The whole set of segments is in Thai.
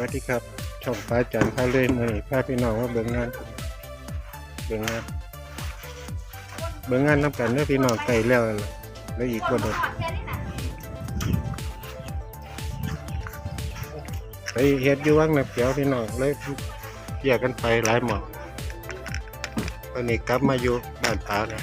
วัสดีครับช่องฟ้าจันทร์พาเลยมือพาพี่น้องมาเบิ่งงานเบิ่งงานเบิ่งงานน้ำกันเด้อพี่น้องไกลแล้วแล้วอีกคนหนึ่งไปเฮ็ดอยู่วังน้ำเขียวพี่น้องเลยแยกกันไปหลายหมองวันนี้กลับมาอยู่บ้านตาแล้ว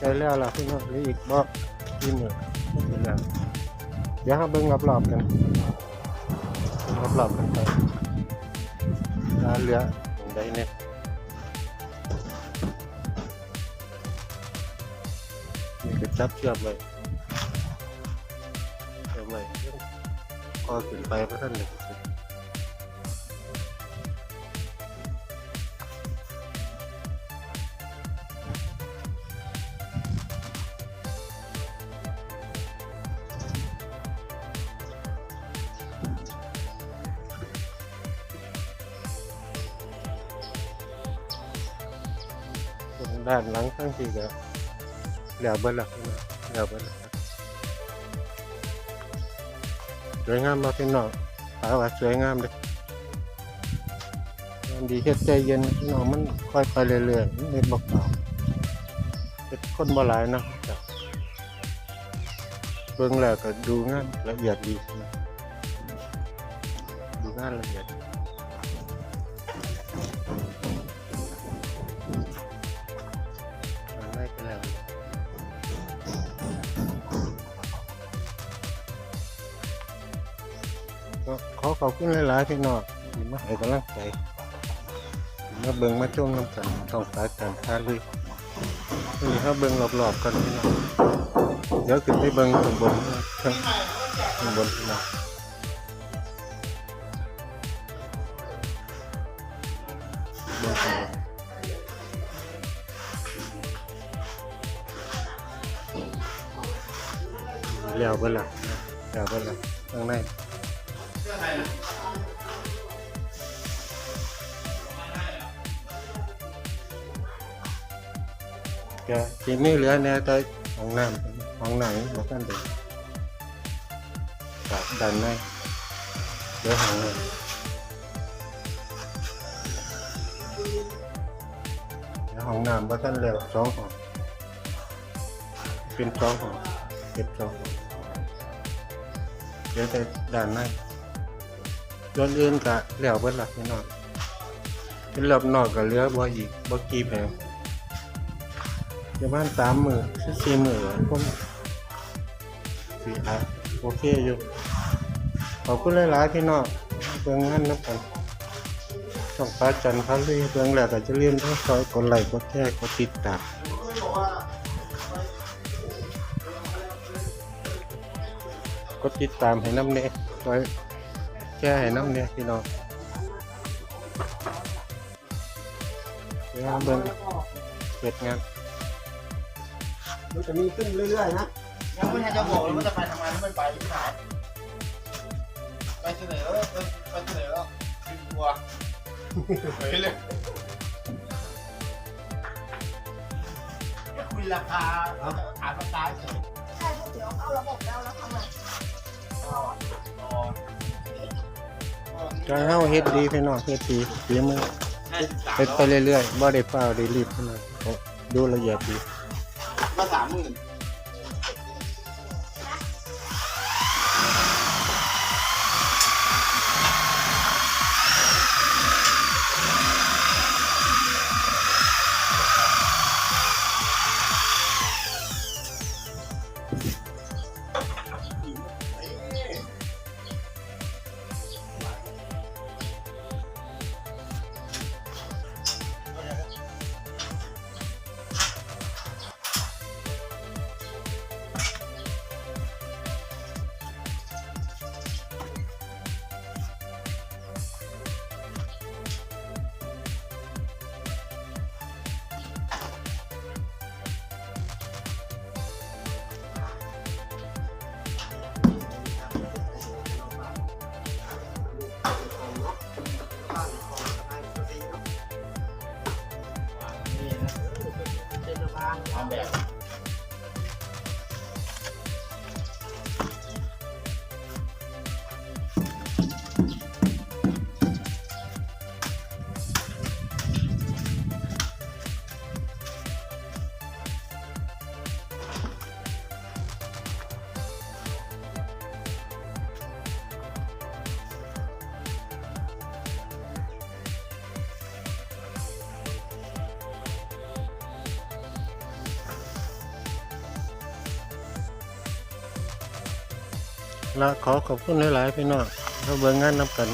ใกล้แล้วล่ะพี่น้องหลืออีกบ่ที่มือเสร็จแล้วเดี๋ยวเราเบิ่งรอบๆกันรอบๆกันไปร้านเหลือตรงใดเนี่ยนี่คือจับเชือกเลยเชือกเลยพอขึ้นไปพระท่านเลย ด้านหลังทั้งที่ก็เหลือเบิ้ลละพี่น้องเหลือเบิ้ลละสวยงามมากพี่น้องถาวสวยงามเลยงามดีเฮ็ดใจเย็นพี่น้องมันค่อยไปเรื่อยๆมันบอกเปล่าเฮ็ดคนบ่หลายนะจ้ะเบิ่งแล้วก็ดูงานละเอียดดี ดูงานละเอียด อาไล่ไปแล้วก็ขอขอบคุณหลายๆพี่น้องที่มาให้กำลังใจมาเบิ่งมาชมน้ำกันท้องฟ้าการทาลุยนี่เขาเบิ่งรอบๆกันพี่น้องเดี๋ยวขึ้นไปเบิ่งข้างบนข้างข้างบนพี่น้อง แล้วเบิ่งละแล้วเบิ่งละข้างในก็ทีนี้เหลือแนวแต่ห้องน้ำห้องหนังบอกกันเด็กกับด้านในเหลือห้องเลือห้องน้ำบอกกันแล้วสองห้องเป็นสองห้องเก็บสองห้อง เหลือแต่ด้านในส่วนอื่นก็แล้วเบิดหลักพี่นองเป็นรอบนอกก็เลือบ่อีกบ่กีแผงประมาณสามหมื่นสี่หมื่นผมสี่อะโอเคอยู่ขอบคุณหลายๆพี่น้องเบิ่งงานนับกันช่องฟ้าจันทร์ครับเลยเบิ่งแล้วก็จะเรียนทั้งซอยกดไลค์กดแชร์กดติดตาม กดติดตามให้น้ำเน่ซอยแชร์ให้น้ำเน่พี่น้องเดี๋ยวเบิ่งเฮ็ดงานมันจะมีขึ้นเรื่อยๆนะยังไม่ทันจะบอกเลยว่าจะไปทำงานแล้วไม่ไปที่ไหนไปเสนอไปไปเสนอแล้วดึงตัวเฮ้ยเลยคุยราคาถามราคาเฉยใช่พวกเดี๋ยวเอาระบบแล้วแล้วทำไง การเฮาเฮ็ดดีพี่น้องเฮ็ดดีฝีมือห้าสิบสามเฮ็ดไปเรื่อยๆบ่ได้เฝ้าวได้รีบพี่น้องเพราะดูละเอียดดีก็สามหมื่นางตามแบบ และขอขอบคุณหลายๆพี่น้องเราเบิ่งงานนํกัน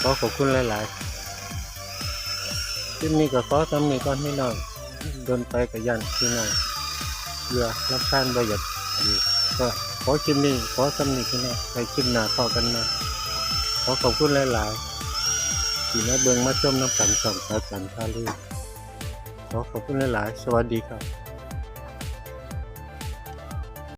ขอขอบคุณหลายๆคลิปนี้ก็ขอทำนี้ก่อนพี่น้องเดินไปกับยันพี่น้องเรือรับชานประหยัดดีก็ขอคลิปนี้ขอทำนี้พี่น้องไปคลิปหน้าต่อกันนะขอขอบคุณหลายๆที่มาเบิ่งมาชมน้ำกันสองสาจันทาลีขอขอบคุณหลายๆสวัสดีครับ